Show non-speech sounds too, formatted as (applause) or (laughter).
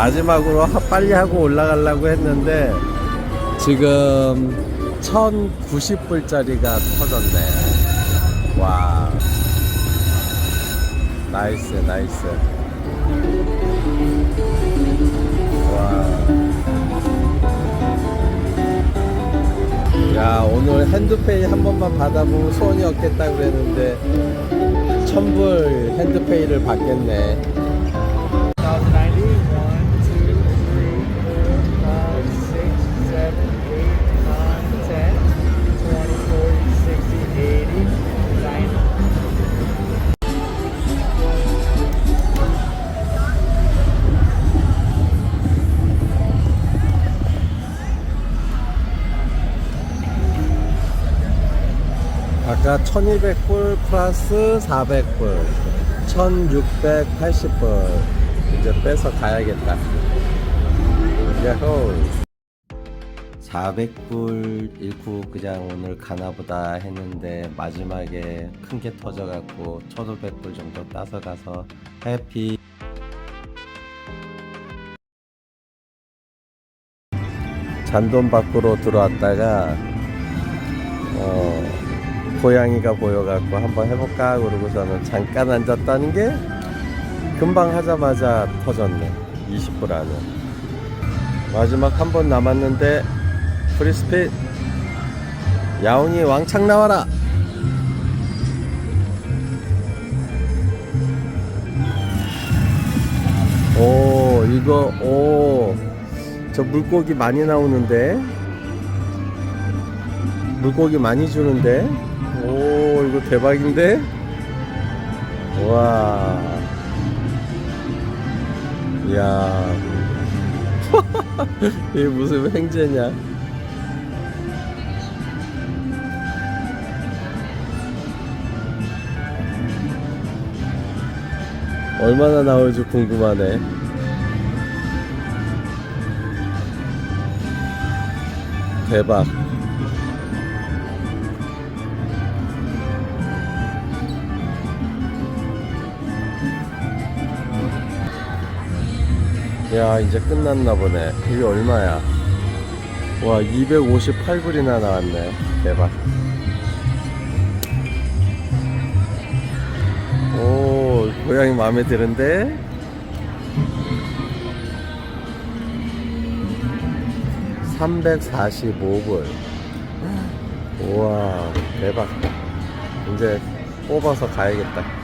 마지막으로 하- 빨리 하고 올라가려고 했는데 지금 1090불짜리가 터졌네. 와. 나이스, 나이스. 와. 야, 오늘 핸드페이 한 번만 받아보면 소원이 없겠다 그랬는데, 천불 핸드페이를 받겠네. 아까 1200불 플러스 400불 1680불 이제 빼서 가야겠다. 야호. 400불 잃고 그냥 오늘 가나보다 했는데 마지막에 큰 게 터져갖고 1500불 정도 따서 가서 해피. 잔돈 밖으로 들어왔다가 어, 고양이가 보여갖고 한번 해볼까? 그러고서는 잠깐 앉았다는 게 금방 하자마자 터졌네. 20불 안에. 마지막 한 번 남았는데 프리스핏 야옹이 왕창 나와라! 오 이거 오 저 물고기 많이 나오는데? 물고기 많이 주는데 오 이거 대박인데? 와. 이야. (laughs) 이게 무슨 횡재냐? 얼마나 나올지 궁금하네. 대박 야 이제 끝났나 보네. 이게 얼마야? 와 258불이나 나왔네. 대박. 오 고양이 마음에 드는데? (345불) 우와 대박. 이제 뽑아서 가야겠다